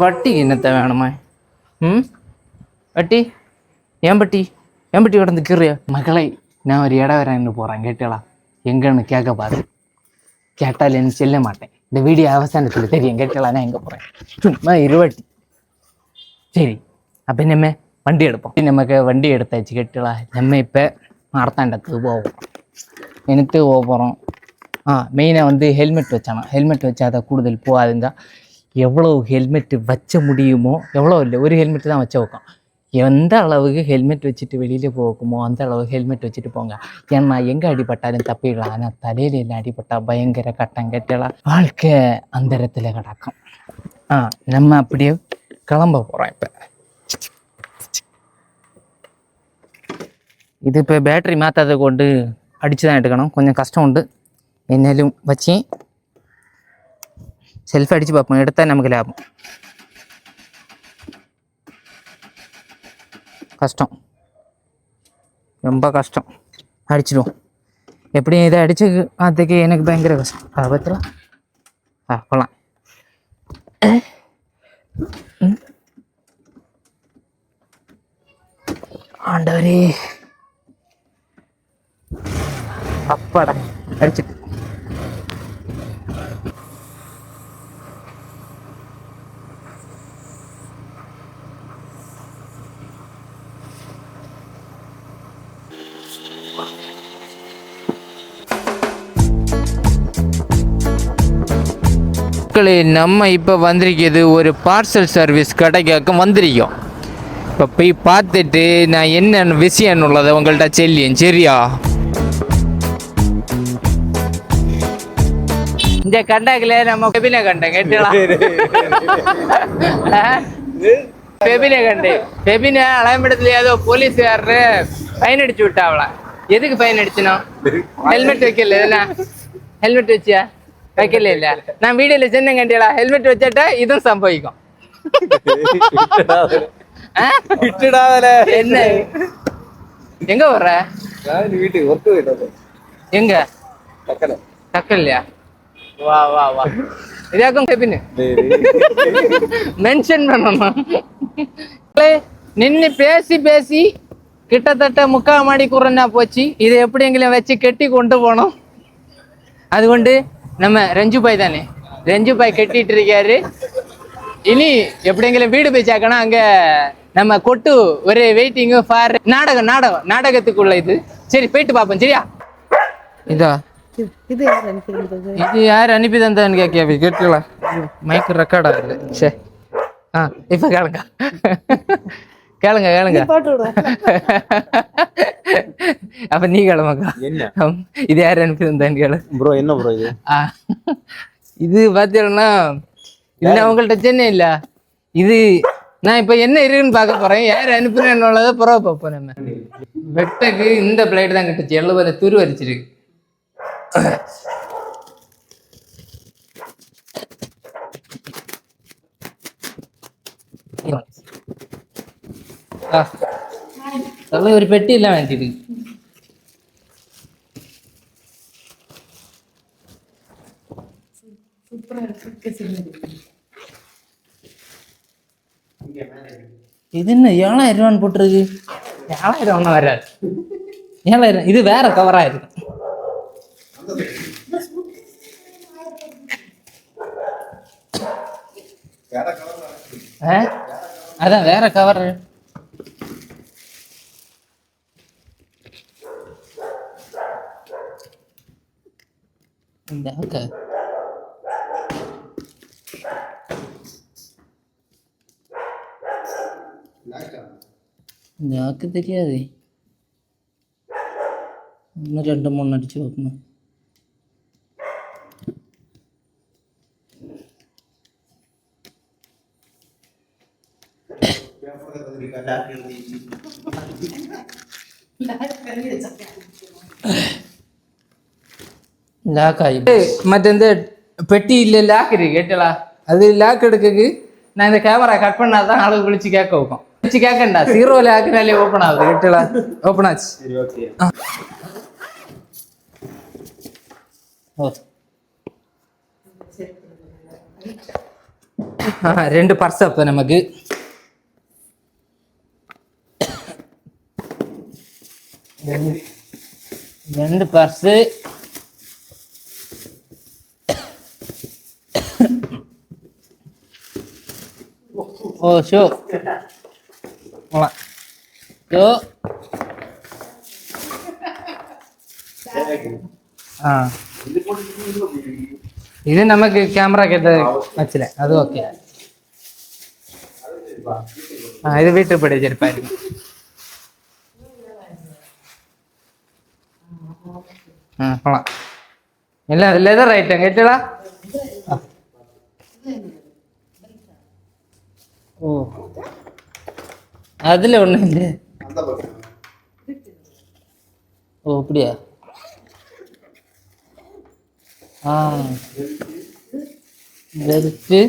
வட்டி என்னத்த வேணுமா? ம்? வட்டி? ஏன் பட்டி ஏன் பட்டி உடந்து கீறியா மகளை நான் ஒரு இடம் வரேன்னு போகிறேன் கேட்டலா எங்கன்னு கேட்க பாரு. கேட்டால் என்ன சொல்ல மாட்டேன். இந்த வீடியோ அவசானத்தில் தெரியும் கேட்டலா நான் எங்கே போகிறேன் சும்மா இருவட்டி சரி அப்போ நம்ம வண்டி எடுப்போம். நமக்கு வண்டி எடுத்தாச்சு கேட்டலா நம்ம இப்போ மாரத்தாண்டத்துக்கு போவோம். எனக்கு போக போகிறோம் ஆ மெயினாக வந்து ஹெல்மெட் வச்சானா. ஹெல்மெட் வச்சா அதை கூடுதல் போகாதுங்க எவ்வளோ ஹெல்மெட் வச்ச முடியுமோ எவ்வளோ இல்லை ஒரு ஹெல்மெட் தான் வச்ச வைக்கும் எந்த அளவுக்கு ஹெல்மெட் வச்சுட்டு வெளியில் போகுமோ அந்த அளவுக்கு ஹெல்மெட் வச்சுட்டு போங்க. ஏன்னா எங்கே அடிபட்டாலும் தப்பிடலாம். ஆனால் தலையில் எல்லாம் அடிபட்டா பயங்கர கட்டம் கட்டலாம் வாழ்க்கை அந்த இடத்துல கிடக்கும். ஆ நம்ம அப்படியே கிளம்ப போகிறோம் இப்போ. இது இப்போ பேட்டரி மாற்றாத கொண்டு அடித்து தான் எடுக்கணும். கொஞ்சம் கஷ்டம் உண்டு. എന്നാലും வச்சு செல்ஃப் அடித்து பார்ப்போம் எடுத்தால் நமக்கு லாபம் கஷ்டம் ரொம்ப கஷ்டம் அடிச்சிடுவோம் எப்படியும் இதை அடிச்சு அதுக்கு எனக்கு பயங்கர கஷ்டம் ஆபத்தில் ஆ போகலாம் ஆண்டவரே அப்பாடா அடிச்சிட்டு மக்களே நம்ம இப்போ வந்திருக்கிறது ஒரு பார்சல் சர்வீஸ் கடைக்காக்க வந்திருக்கோம். இப்போ போய் பார்த்துட்டு நான் என்ன விஷயம் உள்ளதை உங்கள்கிட்ட சொல்லியேன் சரியா? இந்த கண்டாக்கில் நம்ம பெபினை கண்டேன் கேட்டு பெபினை கண்டு. பெபினை அலைமிடத்துல ஏதோ போலீஸ்காரரு ஃபைன் அடிச்சு விட்டாவளா எதுக்கு ஃபைன் அடிச்சனோ ஹெல்மெட் வைக்கல என்ன? ஹெல்மெட் வச்சியா? வைக்கல இல்ல. நான் வீடியோல சின்ன கண்டியலா ஹெல்மெட் வச்சுட்டா இதுவும் சம்பவிக்கும். என்ன? எங்க வர்ற? வீட்டுக்கு ஒர்க் போயிட்டு எங்க? டக்கல டக்கல்லையா வா வா வா. இதாக்கும் கேபின் மென்ஷன் பண்ணணும். நின்று பேசி பேசி கிட்டத்தட்ட முக்கால் மணிக்கூறன்னா போச்சு. இது எப்படிங்களும் வச்சு கெட்டி கொண்டு போனோம் அதுകൊണ്ട് நம்ம ரஞ்சு பாய் தானே? ரஞ்சு பாய் கட்டிட்டு இருக்காரு. இனி எப்படிங்களும் வீடு போய் சேர்க்கணும் அங்க நம்ம கொட்டு ஒரே வெயிட்டிங்கு ஃபார் நாடகம் நாடகம் நாடகத்துக்குள்ள இது. சரி போயிட்டு பார்ப்போம் சரியா? இதா? இது யார் அனுப்பி தந்தான்னு கேட்க கேட்கலாம் மைக் ரெக்கார்ட் ஆகுது சரி ஆ இப்போ கேளுங்க. கேளுங்க கேளுங்க. அப்ப நீ கிளம்பக்கா. இது யார் அனுப்பி தந்தான்னு கேளு. ப்ரோ என்ன ப்ரோ இது. இது பார்த்தீங்கன்னா இல்லை உங்கள்ட்ட சென்னை இல்ல. இது நான் இப்போ என்ன இருக்குன்னு பார்க்க போறேன். யார் அனுப்புனேன்னொள்ளதை புறவை பார்ப்போம் நம்ம. வெட்டக்கு இந்த பிளேட் தான் கிட்டுச்சு. எழுபது துரு வரிச்சிருக்கு. நல்ல ஒரு பெட்டி எல்லாம் வேண்டியது. இது என்ன ஏழாயிரம் ரூபான்னு போட்டிருக்கு. ஏழாயிரம் ஒன்றும் வராது. ஏழாயிரம் இது வேற கவரா இருக்கும் அதான் வேற கவர் இந்த ஓகே எனக்கு தெரியாது இன்னும் ரெண்டு மூணு அடிச்சு லாக் ஆகி மற்ற இந்த பெட்டி இல்லை லாக் இருக்கு கேட்டலா அது லாக் எடுக்கக்கு நான் இந்த கேமரா கட் பண்ணாதான் அளவு விழிச்சு கேட்க வைக்கும். விழிச்சு கேட்கண்டா ஜீரோ லாக்னாலே ஓப்பன் ஆகுது கேட்டலா ஓப்பன் ஆச்சு. ரெண்டு பர்ஸ் அப்போ நமக்கு. ரெண்டு பர்ஸு ஓ ஷோ ஷோ ஆ இது நமக்கு கேமரா கேட்ட வச்சுல அது ஓகே ஆ இது வீட்டு படி சரிப்பாரு ஆ போலாம் இல்லை அது லெதர் ஐட்டம் கேட்டுடா ஓ அதில் ஒன்றும் இல்லை அந்த பக்கம் ஓ அப்படியா ஆ பெல்ட்டு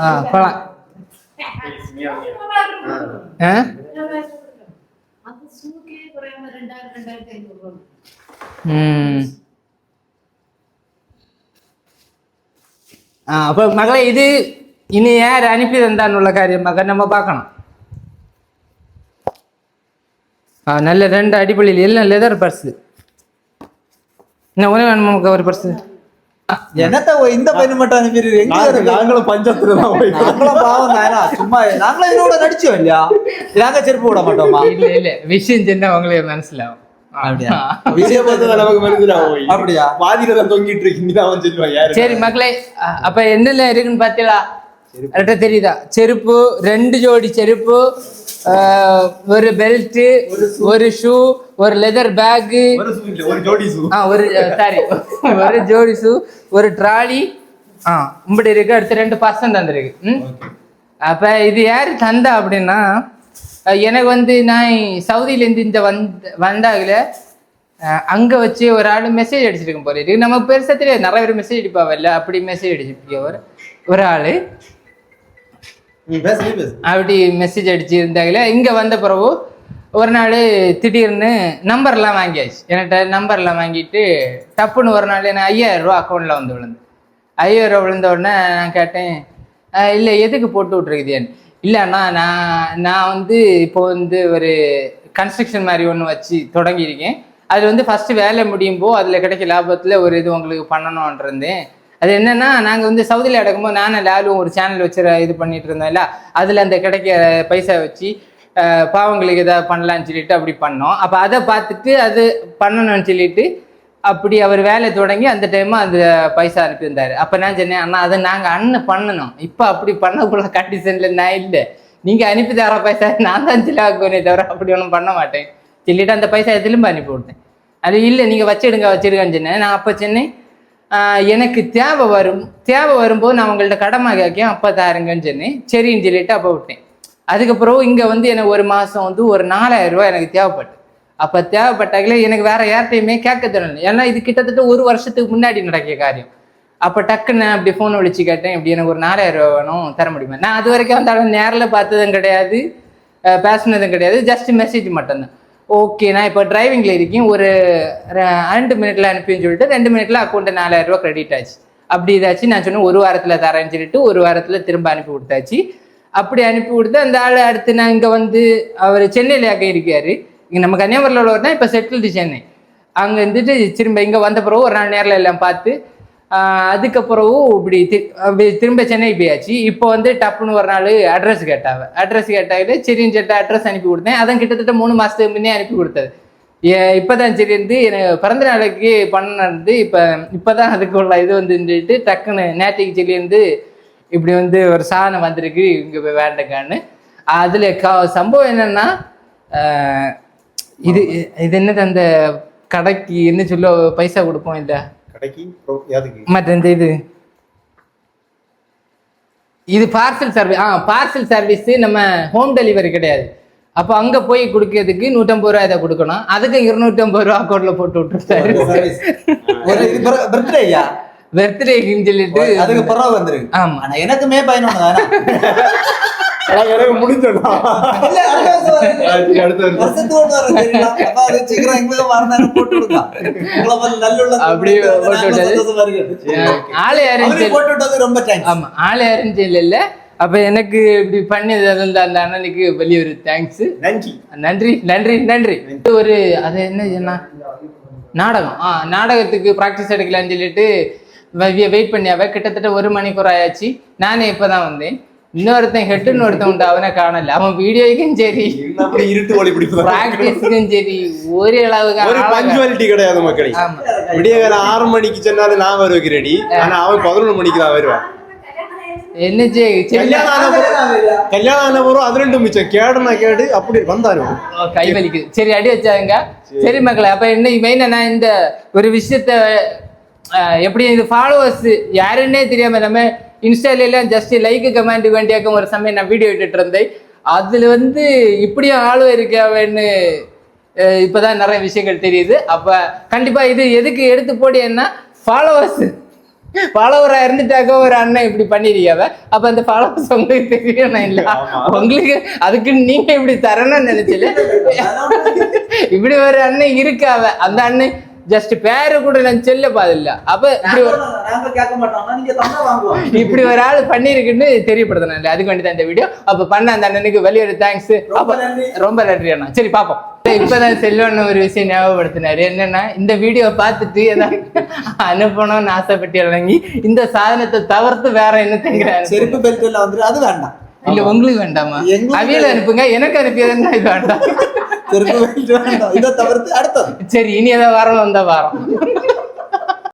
ஆ போலாம் ஆ ம் ആ അപ്പൊ മകളെ ഇത് ഇനി ഞാൻ അനുപ്പിയത് എന്താണെന്നുള്ള കാര്യം മകൻ നമ്മ പാക്കണം ആ നല്ല രണ്ട് അടിപൊളി എല്ലാം ലെതർ പർസ് എന്നാ ഓനെ വേണം നമുക്ക് ഒരു പർസ് என்னத்த இந்த பையன் மட்டும் அனுப்பிடுறீங்க? நாங்களும் பஞ்சத்துல தான் நாங்களும் பாவம் தானா. சும்மா நாங்களும் இதோட நடிச்சோம் இல்லையா? நாங்க செருப்பு விட மாட்டோமா? இல்ல இல்ல விஷயம் சின்ன உங்களுக்கு மனசிலாகும் அப்படியா? விஷயம் பார்த்தா நமக்கு மனசுல போய். அப்படியா? பாதியில தான் தொங்கிட்டு இருக்கு நீ தான் அவன் சொல்லுவான் யாரு? சரி மக்களே அ- அப்ப என்னென்ன இருக்குன்னு பார்த்தீங்களா கரெக்டா தெரியுதா? செருப்பு ரெண்டு ஜோடி செருப்பு ஒரு பெல்ட் ஒரு ஷூ ஒரு லெதர் பேக்கு ஒரு சாரி ஒரு ஜோடி ஷூ ஒரு ட்ராலி ஆ இப்படி இருக்கு அடுத்து ரெண்டு பர்சன்ட் தந்திருக்கு. அப்போ இது யார் தந்தா அப்படின்னா எனக்கு வந்து நான் சவுதியிலேருந்து இந்த வந்த வந்தாகல அங்கே வச்சு ஒரு ஆள் மெசேஜ் அடிச்சிருக்கும் போல இருக்கு. நமக்கு பெருசாக தெரியாது. நிறைய பேர் மெசேஜ் அடிப்பாவல்ல அப்படி மெசேஜ் அடிச்சிருக்க ஒரு ஒரு ஆள். அப்படி மெசேஜ் அடிச்சு இருந்தாங்களே இங்கே வந்த பிறகு ஒரு நாள் திடீர்னு நம்பர்லாம் வாங்கியாச்சு. என்கிட்ட நம்பர்லாம் வாங்கிட்டு டப்புன்னு ஒரு நாள் என்ன ஐயாயிரம் ரூபா அக்கௌண்ட்டில் வந்து விழுந்து ஐயாயிரம் ரூபா விழுந்த உடனே நான் கேட்டேன் இல்லை எதுக்கு போட்டு விட்ருக்குதேன்னு இல்லைண்ணா நான் நான் வந்து இப்போ வந்து ஒரு கன்ஸ்ட்ரக்ஷன் மாதிரி ஒன்று வச்சு தொடங்கியிருக்கேன். அது வந்து ஃபஸ்ட்டு வேலை முடியும் போ அதில் கிடைக்க லாபத்தில் ஒரு இது உங்களுக்கு பண்ணணும்ன்றிருந்தேன் அது என்னன்னா நாங்கள் வந்து சவுதியில் அடக்கும்போது நானும் லாலும் ஒரு சேனல் வச்சு இது பண்ணிட்டு இருந்தோம்ல அதில் அந்த கிடைக்க பைசா வச்சு பாவங்களுக்கு ஏதாவது பண்ணலான்னு சொல்லிட்டு அப்படி பண்ணோம். அப்போ அதை பார்த்துட்டு அது பண்ணணும்னு சொல்லிட்டு அப்படி அவர் வேலை தொடங்கி அந்த டைம் அந்த பைசா அனுப்பியிருந்தார் அப்போ நான் சொன்னேன் அண்ணா அதை நாங்கள் அண்ணன் பண்ணணும். இப்போ அப்படி பண்ணக்குள்ள கண்டிஷனில் நான் இல்லை. நீங்கள் அனுப்பி தர பைசா நான் தான் செலவாக்குவேனே தவிர அப்படி ஒன்றும் பண்ண மாட்டேன். சொல்லிட்டு அந்த பைசா திரும்ப அனுப்பி விட்டேன். அது இல்லை நீங்கள் வச்சிடுங்க வச்சிடுங்கன்னு சொன்னேன். நான் அப்போ சொன்னேன் எனக்கு தேவை வரும் தேவை வரும்போது நான் உங்கள்ட்ட கடமை கேட்கேன் அப்போ தாருங்கன்னு சொன்னேன். சரின்னு சொல்லிட்டு அப்போ விட்டேன். அதுக்கப்புறம் இங்கே வந்து எனக்கு ஒரு மாதம் வந்து ஒரு நாலாயிரம் ரூபா எனக்கு தேவைப்பட்டு. அப்போ தேவைப்பட்டாங்களே எனக்கு வேற யார்கிட்டையுமே கேட்க தெரியல ஏன்னா இது கிட்டத்தட்ட ஒரு வருஷத்துக்கு முன்னாடி நடக்கிய காரியம். அப்போ டக்குன்னு அப்படி ஃபோன் விழிச்சு கேட்டேன் இப்படி எனக்கு ஒரு நாலாயிரம் ரூபா வேணும் தர முடியுமா? நான் அது வரைக்கும் வந்தாலும் நேரில் பார்த்ததும் கிடையாது பேசுனதும் பேசினதும் கிடையாது ஜஸ்ட் மெசேஜ் மட்டும்தான். ஓகே நான் இப்போ டிரைவிங்கில் இருக்கேன். ஒரு ரெண்டு மினிட்ல அனுப்பின்னு சொல்லிட்டு ரெண்டு மினிட்ல அக்கௌண்ட்டு நாலாயிரம் ரூபாய் கிரெடிட் ஆச்சு. அப்படி இதாச்சு நான் சொன்னேன் ஒரு வாரத்தில் தரேன்னு சொல்லிட்டு ஒரு வாரத்தில் திரும்ப அனுப்பி கொடுத்தாச்சு. அப்படி அனுப்பி கொடுத்து அந்த ஆள் அடுத்து நான் இங்கே வந்து அவர் சென்னையில் அங்கே இருக்காரு. இங்கே நம்ம கன்னியாகுமரியில் உள்ளவர் தான் இப்போ செட்டில்டு சென்னை. அங்கே இருந்துட்டு திரும்ப இங்கே வந்த பிறகு ஒரு நாள் நேரில் எல்லாம் பார்த்து அதுக்கப்புறம் இப்படி தி- அப்படி திரும்ப சென்னை போயாச்சு. இப்போ வந்து டப்புன்னு ஒரு நாள் அட்ரஸ் கேட்டாவ. அட்ரஸ் கேட்டாங்க சரின்னு சொல்லிட்டு அட்ரஸ் அனுப்பி கொடுத்தேன். அதான் கிட்டத்தட்ட மூணு மாதத்துக்கு முன்னே அனுப்பி கொடுத்தது. ஏ- இப்பதான் சரி இருந்து எனக்கு பிறந்த நாளைக்கு பண்ணது இப்போ இப்போதான் அதுக்குள்ள இது வந்துட்டு டக்குன்னு நேற்றுக்கு சொல்லியிருந்து இப்படி வந்து ஒரு சாதனம் வந்திருக்கு இங்கே போய் வேண்டக்கான்னு. அதில் க சம்பவம் என்னன்னா இது இது என்னது அந்த கடைக்கு என்ன சொல்ல பைசா கொடுப்போம் இல்லை? கடைக்கு மற்ற இந்த இது. இது பார்சல் சர்வீஸ் ஆ பார்சல் சர்வீஸ் நம்ம ஹோம் டெலிவரி கிடையாது. அப்போ அங்க போய் கொடுக்கறதுக்கு நூற்றம்பது ரூபா இதை கொடுக்கணும். அதுக்கு இருநூற்றம்பது ரூபா அக்கௌண்ட்ல போட்டு விட்டுருந்தாரு. ஒரு இது பர்த்டே ஐயா பர்த்டேக்குன்னு சொல்லிட்டு அதுக்கு பிறகு வந்துருக்கு. ஆமா. ஆனா எனக்குமே ஆனா எனக்கு சரிங்களா? அப்ப எனக்கு இப்படி பண்ணி அந்த அண்ணனுக்கு வெளிய ஒரு தேங்க்ஸ் நன்றி. நன்றி நன்றி நன்றி. ஒரு அது என்ன நாடகம். ஆ நாடகத்துக்கு ப்ராக்டிஸ் எடுக்கலாம்னு சொல்லிட்டு வெயிட் பண்ணியாவ. கிட்டத்தட்ட ஒரு மணிக்கூர் ஆயாச்சு. நானே இப்பதான் வந்தேன். இன்னொருத்தன் ஹெட்டுன்னு ஒருத்தன் உண்டு அவனை காணல. அவன் வீடியோக்கும் சரி இருட்டு பிடிப்பதா? பிராக்டிஸ்க்கும் சரி ஒரு அளவுக்கு ஒரு பஞ்சுவாலிட்டி கிடையாது மக்களே. ஆமா. விடியகால ஆறு மணிக்கு சொன்னாலும் நான் வருவேன் ரெடி ஆனா அவன் பதினொன்று மணிக்கு தான் வருவான் என்ன கல்யாணம் ஆன கல்யாணம் ஆன பிறகு அது ரெண்டும் மிச்சம். கேடுனா கேடு அப்படி வந்தாரு கை வலிக்குது. சரி அடி வச்சாங்க சரி. மக்களே அப்ப என்ன மெயினா நான் இந்த ஒரு விஷயத்த எப்படி இந்த ஃபாலோவர்ஸ் யாருன்னே தெரியாம நம்ம இன்ஸ்டால எல்லாம் ஜஸ்ட் லைக் கமெண்ட் வேண்டியாக்க ஒரு சமயம் நான் வீடியோ இட்டுட்டு இருந்தேன் அதுல வந்து இப்படியும் ஆளு இருக்காவேன்னு இப்பதான் நிறைய விஷயங்கள் தெரியுது. அப்ப கண்டிப்பா இது எதுக்கு எடுத்து போடியன்னா ஃபாலோவர்ஸ் ஃபாலோவரா இருந்துட்டாக்க ஒரு அண்ணன் இப்படி பண்ணிருக்காவ அப்ப அந்த ஃபாலோவர்ஸ் உங்களுக்கு தெரியணும் இல்ல. உங்களுக்கு அதுக்கு நீங்க இப்படி தரணும்னு நினைச்சல இப்படி ஒரு அண்ணன் இருக்காவ அந்த அண்ணன் ஜஸ்ட் பேரு கூட நான் சொல்ல பாதில்ல அப்ப இப்படி ஒரு ஆள் பண்ணிருக்குன்னு தெரியப்படுத்தணும். இல்ல அதுக்கு வேண்டி தான் இந்த வீடியோ அப்ப பண்ண அந்த அண்ணனுக்கு வெளியே ஒரு தேங்க்ஸ் ரொம்ப நன்றி. ரொம்ப நன்றி அண்ணா. சரி பாப்போம். இப்பதான் செல்வன் ஒரு விஷயம் ஞாபகப்படுத்தினாரு. என்னன்னா இந்த வீடியோ பார்த்துட்டு ஏதாவது அனுப்பணும்னு ஆசைப்பட்டு இறங்கி இந்த சாதனத்தை தவிர்த்து வேற என்ன தங்குறாரு? செருப்பு பெல்ட் அது வேண்டாம். இல்ல உங்களுக்கு வேண்டாமா? அவியல அனுப்புங்க எனக்கு அனுப்பியதுன்னா இது வேண்டாம். இதை தவிர்த்து அடுத்தது. சரி இனி ஏதாவது வாரம் வந்தா வாரம்.